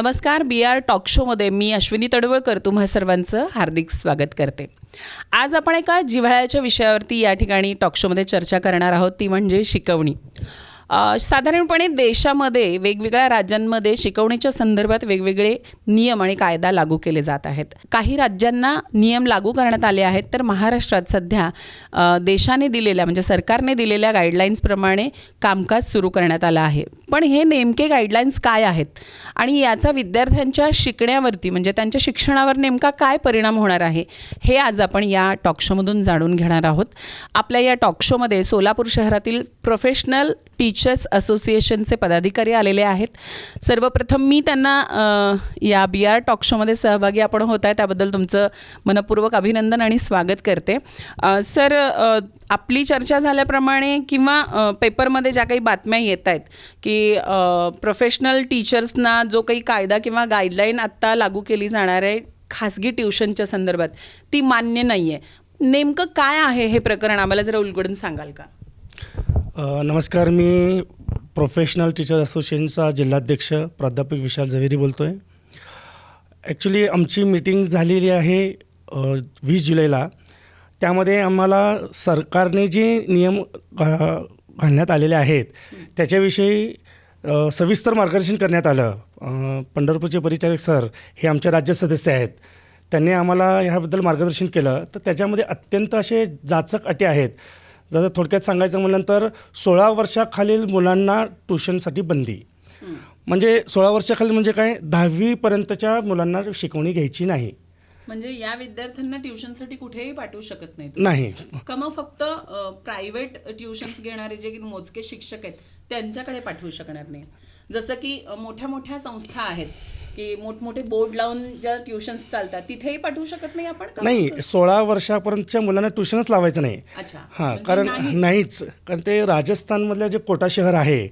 नमस्कार बी R talk शोमध्ये मी अश्विनी तडवळकर तुम्हा सर्वांचं हार्दिक स्वागत करते. आज आपण एका जिव्हाळ्याच्या विषयावरती या ठिकाणी टॉक शोमध्ये चर्चा करणार आहोत ती म्हणजे शिकवणी. साधारणपणे देशामध्ये वेगवेगळ्या राज्यांमध्ये शिकवणीच्या संदर्भात वेगवेगळे नियम आणि कायदा लागू केले जात आहेत. काही राज्यांना नियम लागू करण्यात आले आहेत तर महाराष्ट्रात सध्या देशाने दिलेल्या म्हणजे सरकारने दिलेल्या गाईडलाईन्सप्रमाणे कामकाज सुरू करण्यात आलं आहे. पण हे नेमके गाईडलाईन्स काय आहेत? आणि याचा विद्यार्थ्यांच्या शिकण्यावरती म्हणजे त्यांच्या शिक्षणावर नेमका काय परिणाम होणार आहे हे आज आपण या टॉक शोमधून जाणून घेणार आहोत. आपल्या या टॉक शोमध्ये सोलापूर शहरातील प्रोफेशनल टीचर्स असोसिएशनचे पदाधिकारी आलेले आहेत. सर्वप्रथम मी त्यांना या बी आर टॉक शोमध्ये सहभागी आपण होत आहे त्याबद्दल तुमचं मनपूर्वक अभिनंदन आणि स्वागत करते. सर आपली चर्चा झाल्याप्रमाणे किंवा पेपरमध्ये ज्या काही बातम्या येत आहेत की प्रोफेशनल टीचर्सना जो काही कायदा किंवा गाईडलाईन आत्ता लागू केली जाणार आहे खासगी ट्युशनच्या संदर्भात ती मान्य नाही आहे नेमकं काय आहे हे प्रकरण? आम्हाला जरा उलगडून सांगाल का? नमस्कार मी प्रोफेशनल टीचर असोसिएशनचा जिल्हाध्यक्ष प्राध्यापक विशाल झवेरी बोलतो आहे ॲक्च्युली आमची मीटिंग झालेली आहे वीस जुलैला. त्यामध्ये आम्हाला सरकारने जे नियम घालण्यात आलेले आहेत त्याच्याविषयी सविस्तर मार्गदर्शन करण्यात आलं. पंढरपूरचे परिचारक सर हे आमचे राज्य सदस्य आहेत. त्यांनी आम्हाला ह्याबद्दल मार्गदर्शन केलं. तर त्याच्यामध्ये अत्यंत असे जाचक अटी आहेत. जर थोडक्यात सांगायचं म्हटलं तर सोळा वर्षाखालील मुलांना ट्युशनसाठी बंदी. म्हणजे सोळा वर्षाखालील म्हणजे काय? दहावीपर्यंतच्या मुलांना शिकवणी घ्यायची नाही. म्हणजे या विद्यार्थ्यांना ट्युशनसाठी कुठेही पाठवू शकत नाही नाही. का मग फक्त प्रायव्हेट ट्युशन्स घेणारे जे मोजके शिक्षक आहेत त्यांच्याकडे पाठवू शकणार नाही? जसं की मोठ्या मोठ्या संस्था आहेत की मोठमोठे बोर्ड लावून ज्या ट्युशन्स चालतात तिथेही पाठवू शकत नाही आपण का? नाही सोळा वर्षापर्यंतच्या मुलांना ट्युशनच लावायचं नाही. अच्छा. हां म्हणजे कारण नाही. नाहीच. कारण ते राजस्थानमधलं जे कोटा शहर आहे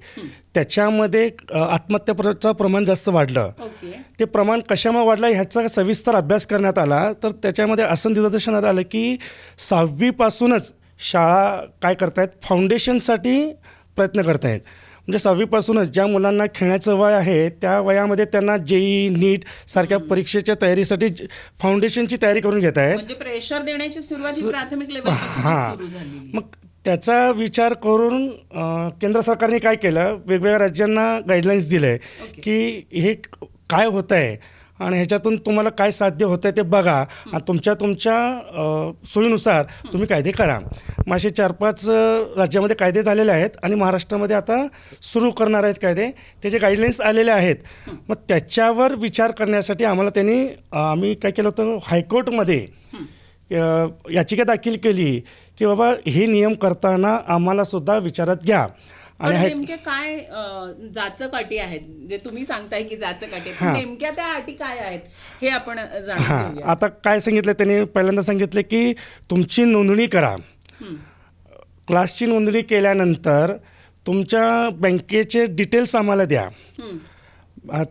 त्याच्यामध्ये अ, आत्महत्याचं प्रमाण जास्त वाढलं. ओके. ते प्रमाण कशामुळे वाढलं ह्याचा सविस्तर अभ्यास करण्यात आला. तर त्याच्यामध्ये असं निदर्शनात आलं की सहावीपासूनच शाळा काय करतायत फाउंडेशनसाठी प्रयत्न करतायत. म्हणजे सहावीपासूनच ज्या मुलांना खेळण्याचं वय आहे त्या वयामध्ये त्यांना जेई नीट सारख्या परीक्षेच्या तयारीसाठी फाउंडेशनची तयारी करून घेत आहेत. म्हणजे प्रेशर देण्याची सुरुवात ही प्राथमिक लेवल हां. सुरू झाली मग त्याचा विचार करून केंद्र सरकारने काय केलं? वेगवेगळ्या राज्यांना गाईडलाईन्स दिले ओके. की हे काय होतं आहे आणि ह्याच्यातून तुम्हाला काय साध्य होतं आहे ते बघा. आणि तुमच्या तुमच्या सोयीनुसार तुम्ही कायदे करा. मग असे चार पाच राज्यामध्ये कायदे झालेले आहेत आणि महाराष्ट्रामध्ये आता सुरू करणार आहेत कायदे. त्याचे गाईडलाईन्स आलेले आहेत मग त्याच्यावर विचार करण्यासाठी आम्हाला त्यांनी आम्ही काय केलं होतं हायकोर्टमध्ये याचिका दाखल केली की बाबा हे नियम करताना आम्हाला सुद्धा विचारात घ्या. आणि नेमके काय अ, जाचक अटी आहेत जे तुम्ही सांगताय की जाचक अटी आहेत. नेमक्या त्या अटी काय आहेत हे आपण जाणून घेऊया आता काय सांगितलं त्यांनी पहिल्यांदा सांगितलं की तुमची नोंदणी करा हं. क्लासची नोंदणी केल्यानंतर तुमच्या बँकेचे डिटेल्स आम्हाला द्या हं.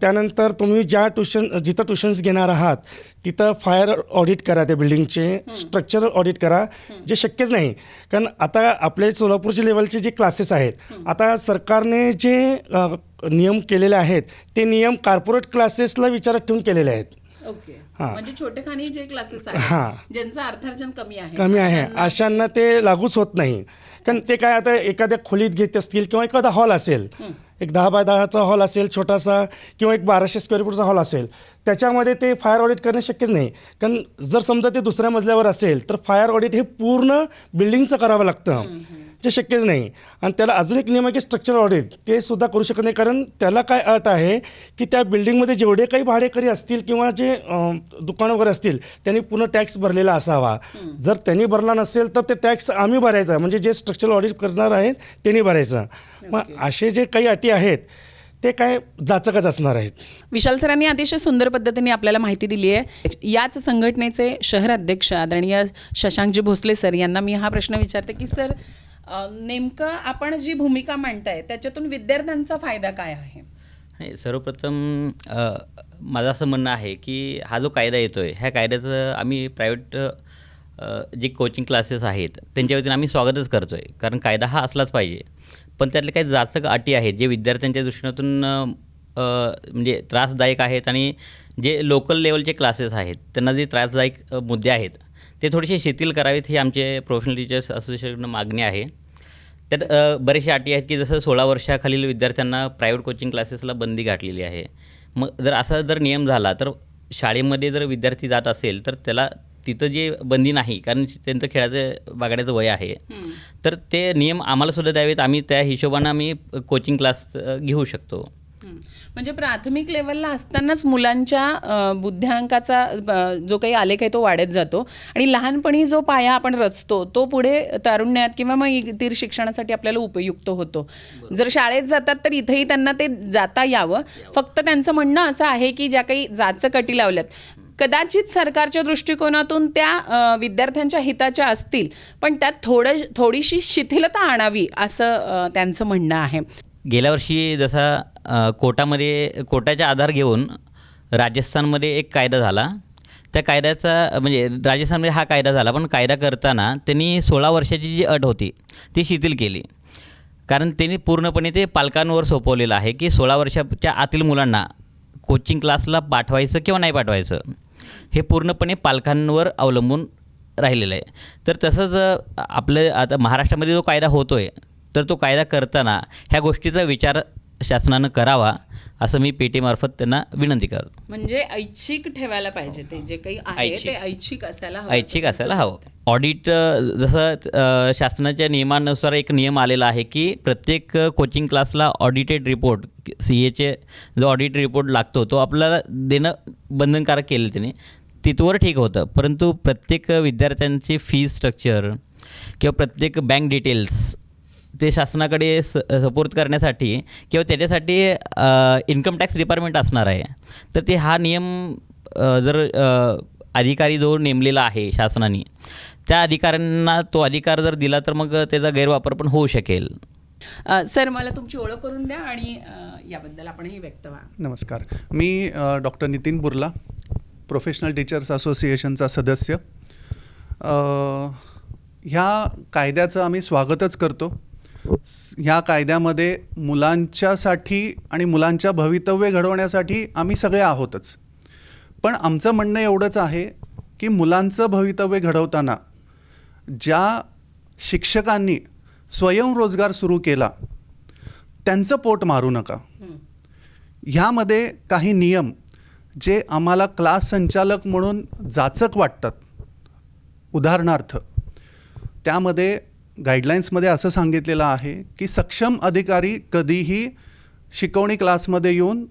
त्यानंतर तुम्ही ज्या ट्युशन जिथं ट्युशन्स घेणार आहात तिथं फायर ऑडिट करा त्या बिल्डिंगचे स्ट्रक्चरल ऑडिट करा जे शक्यच नाही. कारण आता आपले सोलापूरच्या लेवलचे जे क्लासेस आहेत आता सरकारने जे नियम केलेले आहेत ते नियम कॉर्पोरेट क्लासेसला विचारात ठेवून केलेले आहेत. ओके. म्हणजे छोटेखानी जे क्लासेस हां. आहेत ज्यांचं अर्थार्जन कमी आहे. कमी आहे. अशांना ते लागूच होत नाही. कारण ते काय आता एखाद्या खोलीत घेत असतील किंवा एखादा हॉल असेल एक दहा बाय दहाचा हॉल असेल छोटासा किंवा एक बाराशे स्क्वेअर फूटचा हॉल असेल त्याच्यामध्ये ते फायर ऑडिट करणे शक्यच नाही. कारण जर समजा ते दुसऱ्या मजल्यावर असेल तर फायर ऑडिट हे पूर्ण बिल्डिंगचं करावं लागतं. जे शक्यच नाही. आणि त्याला अजून एक नियम आहे की स्ट्रक्चर ऑडिट ते सुद्धा करू शकत नाही. कारण त्याला काय अट आहे की त्या बिल्डिंगमध्ये जेवढे काही भाडेकरी असतील किंवा जे दुकानं वगैरे असतील त्यांनी पूर्ण टॅक्स भरलेला असावा. जर त्यांनी भरला नसेल तर ते टॅक्स आम्ही भरायचा. म्हणजे जे स्ट्रक्चरल ऑडिट करणार आहेत त्यांनी भरायचं. मग असे जे काही अटी आहेत ते काय जाचकच असणार आहेत. विशाल सरांनी अतिशय सुंदर पद्धतीने आपल्याला माहिती दिली आहे. याच संघटनेचे शहर अध्यक्ष आदरणीय शशांकजी भोसले सर यांना मी हा प्रश्न विचारते की सर नेमकं आपण जी भूमिका मांडताय त्याच्यातून विद्यार्थ्यांचा फायदा काय आहे? नाही सर्वप्रथम माझं असं म्हणणं आहे की हा जो कायदा येतो आहे ह्या कायद्याचं आम्ही प्रायव्हेट जे कोचिंग क्लासेस आहेत त्यांच्या वतीने आम्ही स्वागतच करतो आहे कारण कायदा हा असलाच पाहिजे. पण त्यातले काही जाचक अटी आहेत जे विद्यार्थ्यांच्या दृष्टीनातून म्हणजे त्रासदायक आहेत आणि जे लोकल लेवलचे क्लासेस आहेत त्यांना जे त्रासदायक मुद्दे आहेत ते थोडेसे शिथिल करावेत ही आमचे प्रोफेशनल टीचर्स असोसिएशनकडून मागणी आहे. त्यात अ, बरेचसे अटी आहेत की जसं सोळा वर्षाखालील विद्यार्थ्यांना प्रायव्हेट कोचिंग क्लासेसला बंदी घातलेली आहे. मग जर असा जर नियम झाला तर शाळेमध्ये जर विद्यार्थी जात असेल तर त्याला तिथं जे बंदी नाही कारण त्यांचं खेळाचं बागड्याचं वय आहे. तर ते नियम आम्हाला सुद्धा द्यावेत. आम्ही त्या हिशोबानं आम्ही कोचिंग क्लास घेऊ शकतो. म्हणजे प्राथमिक लेवलला असतानाच मुलांच्या बुद्ध्यांकाचा जो काही आलेख आहे तो वाढत जातो. आणि लहानपणी जो पाया आपण रचतो तो पुढे तारुण्यात किंवा मग इतर शिक्षणासाठी आपल्याला उपयुक्त होतो. जर शाळेत जातात तर इथेही त्यांना ते जाता यावं. फक्त त्यांचं म्हणणं असं आहे की ज्या काही जाचं कटी लावल्यात. कदाचित सरकारच्या दृष्टिकोनातून त्या विद्यार्थ्यांच्या हिताच्या असतील पण त्यात थोडं थोडीशी शिथिलता आणावी असं त्यांचं म्हणणं आहे. गेल्या वर्षी जसा कोटामध्ये कोटाच्या आधार घेऊन राजस्थानमध्ये एक कायदा झाला. त्या कायद्याचा म्हणजे राजस्थानमध्ये हा कायदा झाला पण कायदा करताना त्यांनी सोळा वर्षाची जी अट होती ती शिथिल केली. कारण त्यांनी पूर्णपणे ते पालकांवर सोपवलेलं आहे की सोळा वर्षाच्या आतील मुलांना कोचिंग क्लासला पाठवायचं किंवा नाही पाठवायचं हे पूर्णपणे पालकांवर अवलंबून राहिलेलं आहे. तर तसंच आपलं आता महाराष्ट्रामध्ये जो कायदा होतो आहे तर तो कायदा करताना ह्या गोष्टीचा विचार शासनानं करावा असं मी पी टीमार्फत त्यांना विनंती करतो. म्हणजे ऐच्छिक ठेवायला पाहिजे ते जे काही आहे ऐच्छिक. ते ऐच्छिक. असायला हवं. ऐच्छिक असं असायला हवं. ऑडिट जसं शासनाच्या नियमानुसार एक नियम आलेला आहे की प्रत्येक कोचिंग क्लासला ऑडिटेड रिपोर्ट सी एचे जो ऑडिट रिपोर्ट लागतो तो आपल्याला देणं बंधनकारक केलं त्याने. तिथवर ठीक होतं. परंतु प्रत्येक विद्यार्थ्यांची फीज स्ट्रक्चर किंवा प्रत्येक बँक डिटेल्स ते शासनाकडे स सपोर्ट करण्यासाठी किंवा त्याच्यासाठी इन्कम टॅक्स डिपार्टमेंट असणार आहे. तर ते हा नियम जर अधिकारी जो नेमलेला आहे शासनाने त्या अधिकाऱ्यांना तो अधिकार जर दिला तर मग त्याचा गैरवापर पण होऊ शकेल. सर मला तुमची ओळख करून द्या आणि याबद्दल आपणही व्यक्त व्हा. नमस्कार. मी doctor Nitin Burla professional teachers असोसिएशनचा सदस्य. ह्या कायद्याचं आम्ही स्वागतच करतो. ह्या कायद्यामध्ये मुलांच्यासाठी आणि मुलांच्या भवितव्य घडवण्यासाठी आम्ही सगळे आहोतच. पण आमचं म्हणणं एवढंच आहे की मुलांचं भवितव्य घडवताना ज्या शिक्षकांनी स्वयंरोजगार सुरू केला त्यांचं पोट मारू नका. ह्यामध्ये काही नियम जे आम्हाला क्लास संचालक म्हणून जाचक वाटतात. उदाहरणार्थ त्यामध्ये गाईडलाईन्समध्ये असं सांगितलेलं आहे की सक्षम अधिकारी कधीही शिकवणी क्लासमध्ये येऊन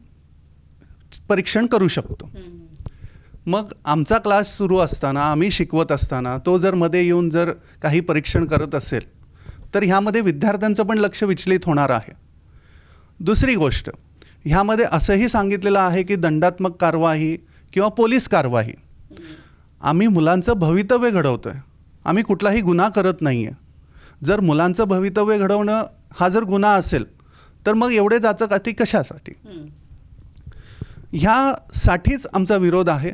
परीक्षण करू शकतो. मग आमचा क्लास सुरू असताना आम्ही शिकवत असताना तो जर मध्ये येऊन जर काही परीक्षण करत असेल तर ह्यामध्ये विद्यार्थ्यांचं पण लक्ष विचलित होणार आहे. दुसरी गोष्ट ह्यामध्ये असंही सांगितलेलं आहे की दंडात्मक कारवाई किंवा पोलीस कारवाई. आम्ही मुलांचं भवितव्य घडवतो आहे आम्ही कुठलाही गुन्हा करत नाही आहे जर मुलांचं भवितव्य घडवणं हा जर गुन्हा असेल तर मग एवढे जाचक अटी कशासाठी? ह्यासाठीच आमचा विरोध आहे.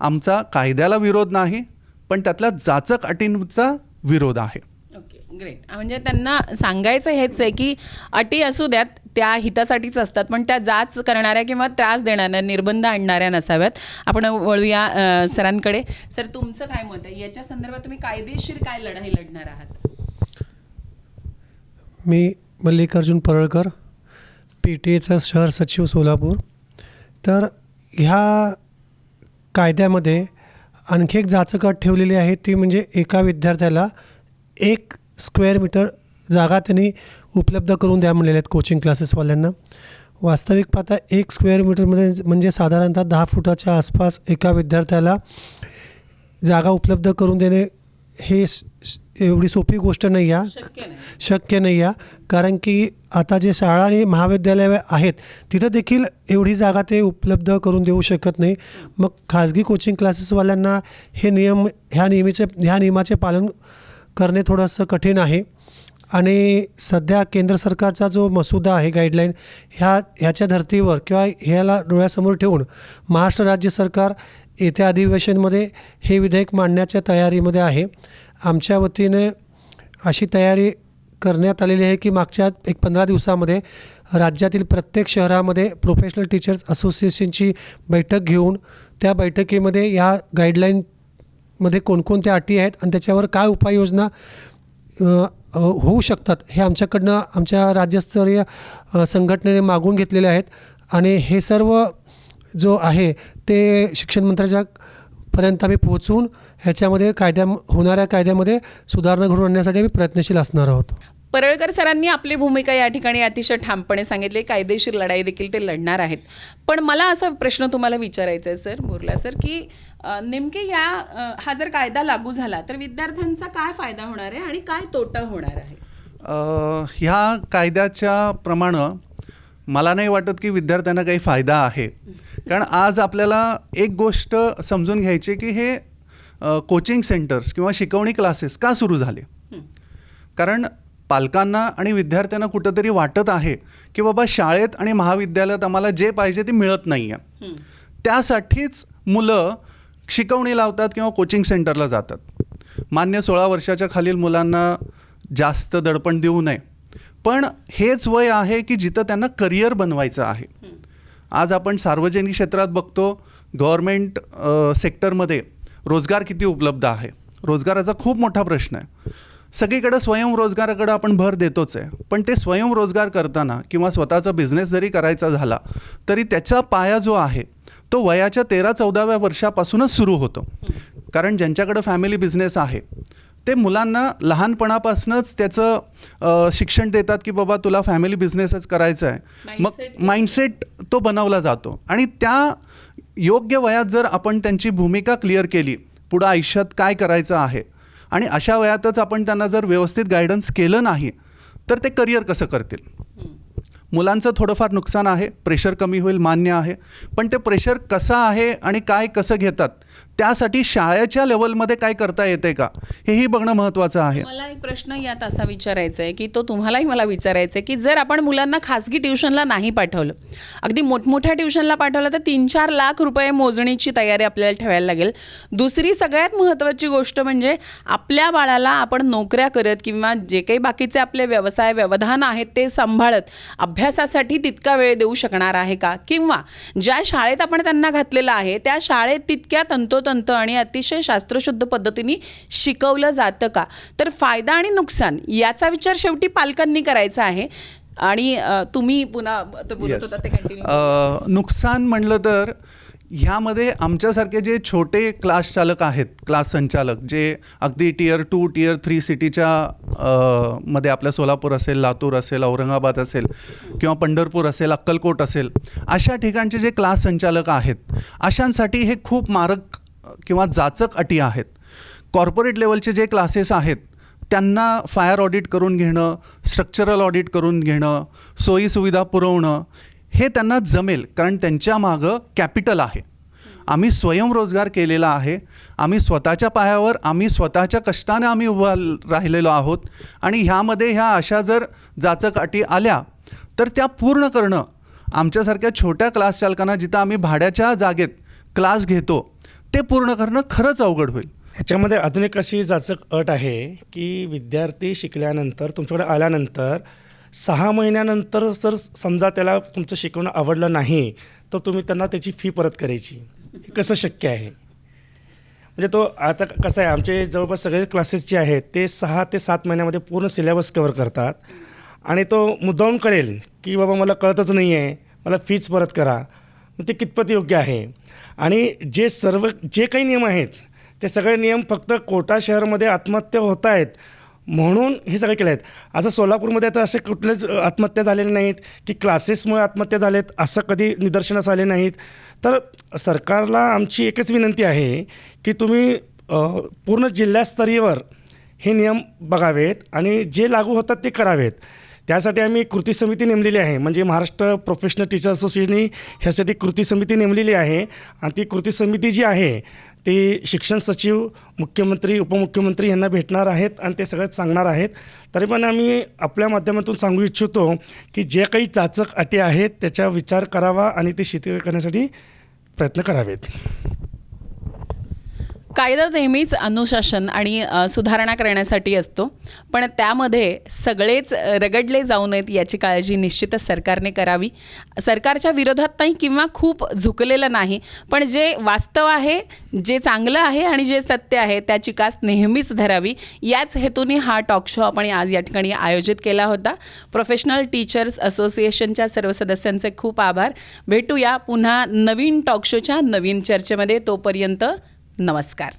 आमचा कायद्याला विरोध नाही पण त्यातल्या जाचक अटींचा विरोध आहे. ओके ग्रेट म्हणजे त्यांना सांगायचं हेच आहे की अटी असू द्यात त्या हितासाठीच असतात पण त्या जाच करणाऱ्या किंवा त्रास देणाऱ्या निर्बंध आणणाऱ्या नसाव्यात. आपण वळूया सरांकडे. सर तुमचं काय मत आहे? याच्या संदर्भात तुम्ही कायदेशीर काय लढाई लढणार आहात? मी मल्लिकार्जुन परळकर पी टी एचा शहर सचिव सोलापूर. तर ह्या कायद्यामध्ये आणखी एक जाचक अट ठेवलेली आहे ती म्हणजे एका विद्यार्थ्याला एक स्क्वेअर मीटर जागा त्यांनी उपलब्ध करून द्या म्हणलेल्या आहेत कोचिंग क्लासेसवाल्यांना वास्तविक पाहता एक स्क्वेअर मीटरमध्ये म्हणजे साधारणतः दहा फुटाच्या आसपास एका विद्यार्थ्याला जागा उपलब्ध करून देणे हे एवढी सोपी गोष्ट नाही आहे. शक्य नाही. आहे. कारण की आता जे शाळा आणि महाविद्यालय आहेत तिथं देखील एवढी जागा ते उपलब्ध करून देऊ शकत नाही. मग खाजगी कोचिंग क्लासेसवाल्यांना हे नियम ह्या नियमीचे ह्या नियमाचे पालन करणे थोडंसं कठीण आहे. आणि सध्या केंद्र सरकारचा जो मसुदा आहे गाईडलाईन ह्या ह्याच्या धर्तीवर किंवा ह्याला डोळ्यासमोर ठेवून महाराष्ट्र राज्य सरकार येत्या अधिवेशनमध्ये हे विधेयक मांडण्याच्या तयारीमध्ये आहे. आमच्या वतीने अशी तयारी करण्यात आलेली आहे की मागच्या एक पंधरा दिवसामध्ये राज्यातील प्रत्येक शहरामध्ये प्रोफेशनल टीचर्स असोसिएशनची बैठक घेऊन त्या बैठकीमध्ये ह्या गाईडलाईनमध्ये कोणकोणत्या अटी आहेत आणि त्याच्यावर काय उपाययोजना होऊ शकतात हे आमच्याकडनं आमच्या राज्यस्तरीय संघटनेने मागून घेतलेले आहेत. आणि हे सर्व जो आहे ते शिक्षण मंत्र्याच्या पर्यंत आम्ही पोहोचवून ह्याच्यामध्ये कायद्या होणाऱ्या कायद्यामध्ये सुधारणा घडून आणण्यासाठी आम्ही प्रयत्नशील असणार आहोत. परळकर सरांनी आपली भूमिका या ठिकाणी अतिशय ठामपणे सांगितली. कायदेशीर लढाई देखील ते लढणार आहेत. पण मला असा प्रश्न तुम्हाला विचारायचा आहे सर मुरला सर की नेमके या हा जर कायदा लागू झाला तर विद्यार्थ्यांचा काय फायदा होणार आहे आणि काय तोटा होणार आहे? ह्या कायद्याच्या प्रमाणे मला नाही वाटत की विद्यार्थ्यांना काही फायदा आहे. कारण आज आपल्याला एक गोष्ट समजून घ्यायची की हे कोचिंग सेंटर्स किंवा शिकवणी क्लासेस का सुरू झाले? कारण पालकांना आणि विद्यार्थ्यांना कुठंतरी वाटत आहे की बाबा शाळेत आणि महाविद्यालयात आम्हाला जे पाहिजे ते मिळत नाही आहे त्यासाठीच मुलं शिकवणी लावतात किंवा कोचिंग सेंटरला जातात. मान्य सोळा वर्षाच्या खालील मुलांना जास्त दडपण देऊ नये. पण हेच वय आहे की जिथं त्यांना करिअर बनवायचं आहे. आज आपण सार्वजनिक क्षेत्रात बघतो गव्हर्मेंट सेक्टरमध्ये रोजगार किती उपलब्ध आहे? रोजगाराचा खूप मोठा प्रश्न आहे. सगळीकडं स्वयंरोजगाराकडं आपण भर देतोच आहे. पण ते स्वयंरोजगार करताना किंवा स्वतःचा बिझनेस जरी करायचा झाला तरी त्याचा पाया जो आहे तो वयाच्या तेरा चौदाव्या वर्षापासूनच सुरू होतो. कारण ज्यांच्याकडं फॅमिली बिझनेस आहे ते मुलांना लहानपणापासूनच त्याचं शिक्षण देतात की बाबा तुला फॅमिली बिझनेसच करायचा आहे मग. माइंडसेट तो बनवला जातो. आणि त्या योग्य वयात जर आपण त्यांची भूमिका क्लिअर केली पुढं आयुष्यात काय करायचं आहे? आणि अशा वयातच आपण त्यांना जर व्यवस्थित गायडन्स केलं नाही तर ते करिअर कसं करतील? मुलांचं थोडंफार नुकसान आहे प्रेशर कमी होईल मान्य आहे. पण ते प्रेशर कसं आहे आणि काय कसं घेतात त्यासाठी शाळेच्या लेवलमध्ये काय करता येते का? हेही बघणं महत्त्वाचं आहे. मला एक प्रश्न यात असा विचारायचा आहे की तो तुम्हालाही मला विचारायचा आहे की जर आपण मुलांना खासगी ट्युशनला नाही पाठवलं अगदी मोठमोठ्या ट्युशनला पाठवलं तर तीन चार लाख रुपये मोजणीची तयारी आपल्याला ठेवायला लागेल. दुसरी सगळ्यात महत्त्वाची गोष्ट म्हणजे आपल्या बाळाला आपण नोकऱ्या करत किंवा जे काही बाकीचे आपले व्यवसाय व्यवधान आहेत ते सांभाळत अभ्यासासाठी तितका वेळ देऊ शकणार आहे का? किंवा ज्या शाळेत आपण त्यांना घातलेलं आहे त्या शाळेत तितक्या तंतोतंत आणि अतिशय शास्त्रशुद्ध पद्धतीने शिकवलं जातं का तर फायदा आणि नुकसान याचा विचार शेवटी पालकांनी करायचा आहे आणि तुम्ही पुन्हा Yes. नुकसान म्हणलं तर ह्यामध्ये आमच्यासारखे जे छोटे क्लास चालक आहेत क्लास संचालक जे अगदी टियर टू टियर थ्री सिटीच्या मध्ये आपल्या सोलापूर असेल लातूर असेल औरंगाबाद असेल किंवा पंढरपूर असेल अक्कलकोट असेल अशा ठिकाणचे जे क्लास संचालक आहेत अशांसाठी हे खूप मारक किंवा जाचक अटी आहेत. कॉर्पोरेट लेवलचे जे क्लासेस आहेत त्यांना फायर ऑडिट करून घेणं स्ट्रक्चरल ऑडिट करून घेणं सोयीसुविधा पुरवणं हे त्यांना जमेल कारण त्यांच्या मागं कॅपिटल आहे. आम्ही स्वयंरोजगार केलेला आहे. आम्ही स्वतःच्या पायावर आम्ही स्वतःच्या कष्टाने आम्ही उभा राहिलेलो आहोत. आणि ह्यामध्ये ह्या अशा जर जाचक अटी आल्या तर त्या पूर्ण करणं आमच्यासारख्या छोट्या क्लास चालकांना जिथं आम्ही भाड्याच्या जागेत क्लास घेतो ते पूर्ण करणं खरंच अवघड होईल. ह्याच्यामध्ये अजून एक अशी जाचक अट आहे की विद्यार्थी शिकल्यानंतर तुमच्याकडे आल्यानंतर सहा महिन्यानंतर जर समजा त्याला तुमचं शिकवणं आवडलं नाही तर तुम्ही त्यांना त्याची फी परत करायची. कसं शक्य आहे? म्हणजे तो आता कसं आहे आमचे जवळपास सगळे क्लासेस जे आहेत ते सहा ते सात महिन्यामध्ये पूर्ण सिलेबस कवर करतात. आणि तो मुद्दाहून करेल की बाबा मला कळतच नाही आहे मला फीच परत करा. मग ते कितपत योग्य आहे? आणि जे सर्व जे काही नियम आहेत ते सगळे नियम फक्त कोटा शहरमध्ये आत्महत्या होत आहेत म्हणून हे सगळे केले आहेत असं सोलापूरमध्ये आता असे कुठलेच आत्महत्या झालेले नाहीत की क्लासेसमुळे आत्महत्या झालेत असं कधी निदर्शनास आले नाहीत. तर सरकारला आमची एकच विनंती आहे की तुम्ही पूर्ण जिल्हास्तरीयवर हे नियम बघावेत आणि जे लागू होतात ते करावेत. त्यासाठी आम्ही कृती समिती नेमलेली आहे. म्हणजे महाराष्ट्र प्रोफेशनल टीचर असोसिएशनने ह्यासाठी कृती समिती नेमलेली आहे. आणि ती कृती समिती जी आहे ती शिक्षण सचिव मुख्यमंत्री उपमुख्यमंत्री यांना भेटणार आहेत आणि ते सगळ्यात सांगणार आहेत. तरी पण आम्ही आपल्या माध्यमातून सांगू इच्छितो की जे काही चाचक अटी आहेत त्याचा विचार करावा आणि ते शिथिल करण्यासाठी प्रयत्न करावेत. कायदा नेहमीच अनुशासन आणि सुधारणा करण्यासाठी असतो. पण त्यामध्ये सगळेच रगडले जाऊ नयेत याची काळजी निश्चितच सरकारने करावी. सरकारच्या विरोधात नाही किंवा खूप झुकलेलं नाही पण जे वास्तव आहे जे चांगलं आहे आणि जे सत्य आहे त्याची कास नेहमीच धरावी. याच हेतूने हा टॉक शो आपण आज या ठिकाणी आयोजित केला होता. प्रोफेशनल टीचर्स असोसिएशनच्या सर्व सदस्यांचे खूप आभार. भेटूया पुन्हा नवीन टॉक शोच्या नवीन चर्चेमध्ये तोपर्यंत नमस्कार.